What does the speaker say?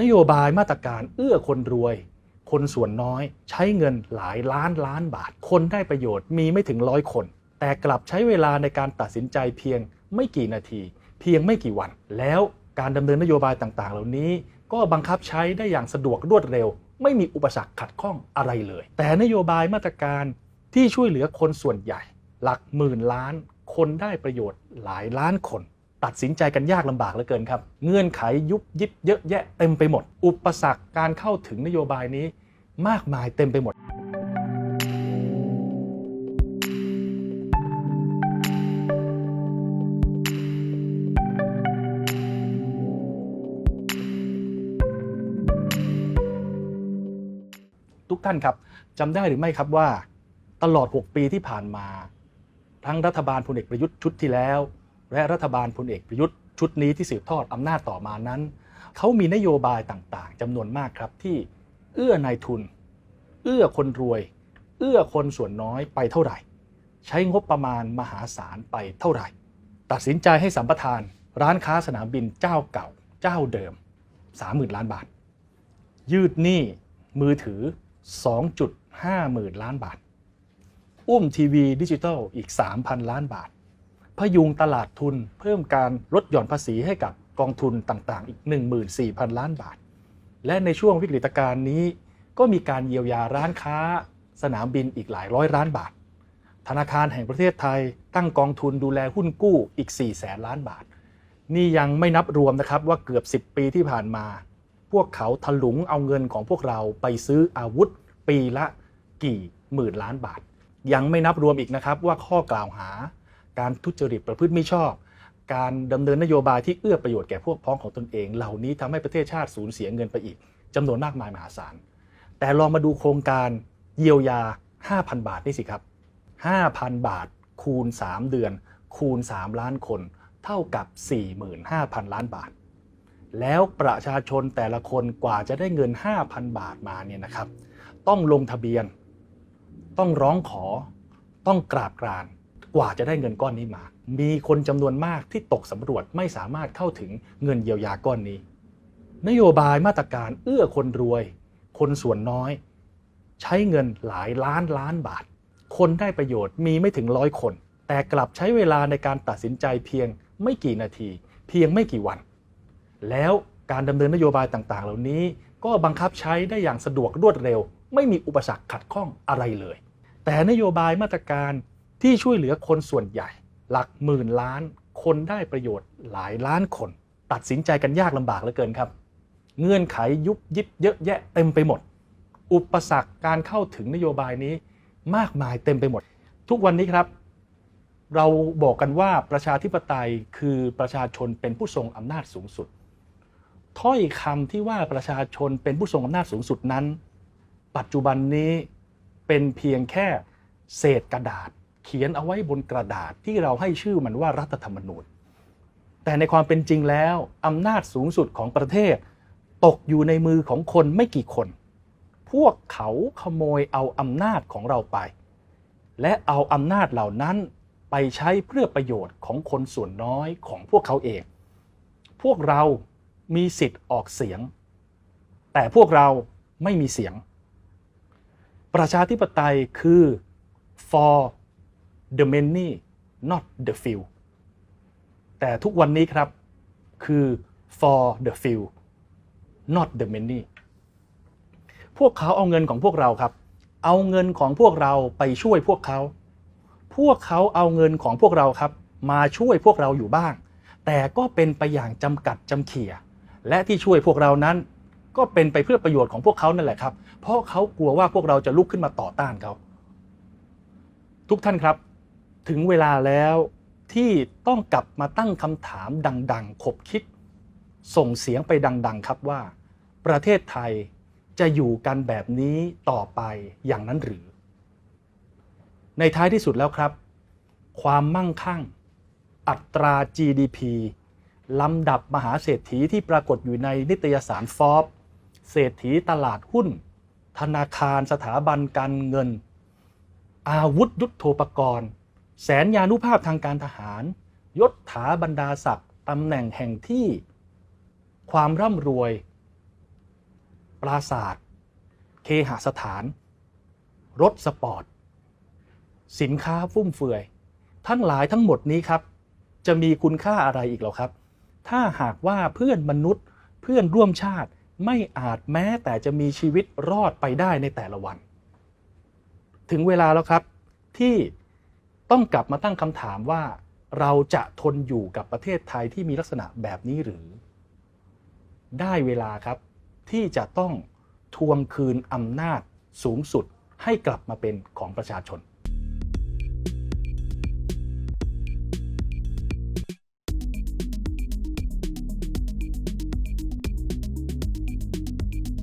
นโยบายมาตรการเอื้อคนรวย คนส่วนน้อย ใช้เงินหลายล้านล้านบาท คนได้ประโยชน์มีไม่ถึงร้อยคน แต่กลับใช้เวลาในการตัดสินใจเพียงไม่กี่นาที เพียงไม่กี่วัน แล้วการดำเนินนโยบายต่างๆ เหล่านี้ ก็บังคับใช้ได้อย่างสะดวกรวดเร็ว ไม่มีอุปสรรคขัดข้องอะไรเลย แต่นโยบายมาตรการที่ช่วยเหลือคนส่วนใหญ่ หลักหมื่นล้าน คนได้ประโยชน์หลายล้านคน ตัดสินใจกันยากลำบากเหลือเกินครับ เงื่อนไขยุบยิบเยอะแยะเต็มไปหมด อุปสรรคการเข้าถึงนโยบายนี้ มากมายเต็มไปหมด ทุกท่านครับจำได้หรือไม่ครับว่า ตลอด 6 ปีที่ผ่านมา ทั้งรัฐบาลพลเอกประยุทธ์ชุดที่แล้ว และรัฐบาลพลเอกประยุทธ์ชุดนี้ที่สืบทอดอำนาจต่อมานั้น เขามีนโยบายต่างๆจำนวนมากครับที่เอื้อนายทุน เอื้อคนรวย เอื้อคนส่วนน้อยไปเท่าไหร่ ใช้งบประมาณมหาศาลไปเท่าไหร่ ตัดสินใจให้สัมปทาน ร้านค้าสนามบินเจ้าเก่า เจ้าเดิม 30,000 ล้านบาท ยืดหนี้มือถือ 2.5หมื่นล้านบาท อุ้มทีวีดิจิทัลอีก 3,000 ล้านบาท พยุงตลาดทุนเพิ่มการลดหย่อนภาษีให้กับกองทุนต่างๆ อีก 14,000 ล้านบาท และในช่วงวิกฤตการณ์นี้ ก็มีการเยียวยาร้านค้า สนามบินอีกหลายร้อยล้านบาท ธนาคารแห่งประเทศไทย ตั้งกองทุนดูแลหุ้นกู้อีก 4 แสนล้านบาท นี่ยังไม่นับรวมนะครับว่าเกือบ 10 ปีที่ผ่านมา พวกเขาถลุงเอาเงินของพวกเราไปซื้ออาวุธ ปีละกี่หมื่นล้านบาท ยังไม่นับรวมอีกนะครับว่าข้อกล่าวหา การทุจริตประพฤติมิชอบ การดำเนินนโยบายที่เอื้อประโยชน์แก่พวกพ้องของตนเอง เหล่านี้ทำให้ประเทศชาติสูญเสียเงินไปอีกจำนวนมากมายมหาศาล แต่ลองมาดูโครงการเยียวยา 5,000 บาทนี่สิครับ 5,000 บาท คูณ 3 เดือน คูณ 3 ล้านคน เท่ากับ 45,000 ล้านบาท แล้วประชาชนแต่ละคนกว่าจะได้เงิน 5,000 บาทมาเนี่ยนะครับ ต้องลงทะเบียน ต้องร้องขอ ต้องกราบกราน กว่าจะได้เงินก้อนนี้มา มีคนจำนวนมากที่ตกสำรวจไม่สามารถเข้าถึงเงินเยียวยาก้อนนี้ นโยบายมาตรการเอื้อคนรวย คนส่วนน้อย ใช้เงินหลายล้านล้านบาท คนได้ประโยชน์มีไม่ถึงร้อยคน แต่กลับใช้เวลาในการตัดสินใจเพียงไม่กี่นาที เพียงไม่กี่วัน แล้วการดำเนินนโยบายต่างๆ เหล่านี้ ก็บังคับใช้ได้อย่างสะดวกรวดเร็ว ไม่มีอุปสรรคขัดข้องอะไรเลย แต่นโยบายมาตรการ ที่ช่วยเหลือคนส่วนใหญ่ หลักหมื่นล้าน คนได้ประโยชน์หลายล้านคน ตัดสินใจกันยากลำบากเหลือเกินครับ เงื่อนไขยุบยิบเยอะแยะเต็มไปหมด อุปสรรคการเข้าถึงนโยบายนี้มากมายเต็มไปหมด ทุกวันนี้ครับ เราบอกกันว่าประชาธิปไตยคือประชาชนเป็นผู้ทรงอำนาจสูงสุด ถ้อยคำที่ว่าประชาชนเป็นผู้ทรงอำนาจสูงสุดนั้น ปัจจุบันนี้เป็นเพียงแค่เศษกระดาษ ขียนเอาไว้บนกระดาษที่เราให้ชื่อมันว่ารัฐธรรมนูญ แต่ในความเป็นจริงแล้ว อำนาจสูงสุดของประเทศ ตกอยู่ในมือของคนไม่กี่คน พวกเขาขโมยเอาอำนาจของเราไป และเอาอำนาจเหล่านั้นไปใช้เพื่อประโยชน์ของคนส่วนน้อยของพวกเขาเอง พวกเรามีสิทธิ์ออกเสียง แต่พวกเราไม่มีเสียง ประชาธิปไตยคือ for the many not the few แต่ทุกวันนี้ครับคือ for the few not the many พวกเขาเอาเงินของพวกเราครับ เอาเงินของพวกเราไปช่วยพวกเขา พวกเขาเอาเงินของพวกเราครับ มาช่วยพวกเราอยู่บ้าง แต่ก็เป็นไปอย่างจำกัดจำเขี่ย และที่ช่วยพวกเรานั้น ก็เป็นไปเพื่อประโยชน์ของพวกเขานั่นแหละครับ เพราะเขากลัวว่าพวกเราจะลุกขึ้นมาต่อต้านเขา ทุกท่านครับ ถึงเวลาแล้วที่ต้องกลับมาตั้งคำถามดัง ๆ ขบคิด ส่งเสียงไปดัง ๆ ครับว่า ประเทศไทยจะอยู่กันแบบนี้ต่อไปอย่างนั้นหรือ ในท้ายที่สุดแล้วครับ ความมั่งคั่ง อัตรา GDP ลำดับมหาเศรษฐีที่ปรากฏอยู่ในนิตยสารฟอบเศรษฐีตลาดหุ้น ธนาคารสถาบันการเงิน อาวุธยุทโธปกรณ์ แสนยานุภาพทางการทหาร ยศถาบรรดาศักดิ์ตำแหน่งแห่งที่ ความร่ำรวย ปราสาทเคหสถาน รถสปอร์ต สินค้าฟุ่มเฟือย ทั้งหลายทั้งหมดนี้ครับ จะมีคุณค่าอะไรอีกหรอครับ ถ้าหากว่าเพื่อนมนุษย์เพื่อนร่วมชาติไม่อาจแม้แต่จะมีชีวิตรอดไปได้ในแต่ละวัน ถึงเวลาแล้วครับที่ ต้องกลับมาตั้งคำถามว่าเราจะทนอยู่กับประเทศไทยที่มีลักษณะแบบนี้หรือ ได้เวลาครับที่จะต้องทวงคืนอำนาจสูงสุดให้กลับมาเป็นของประชาชน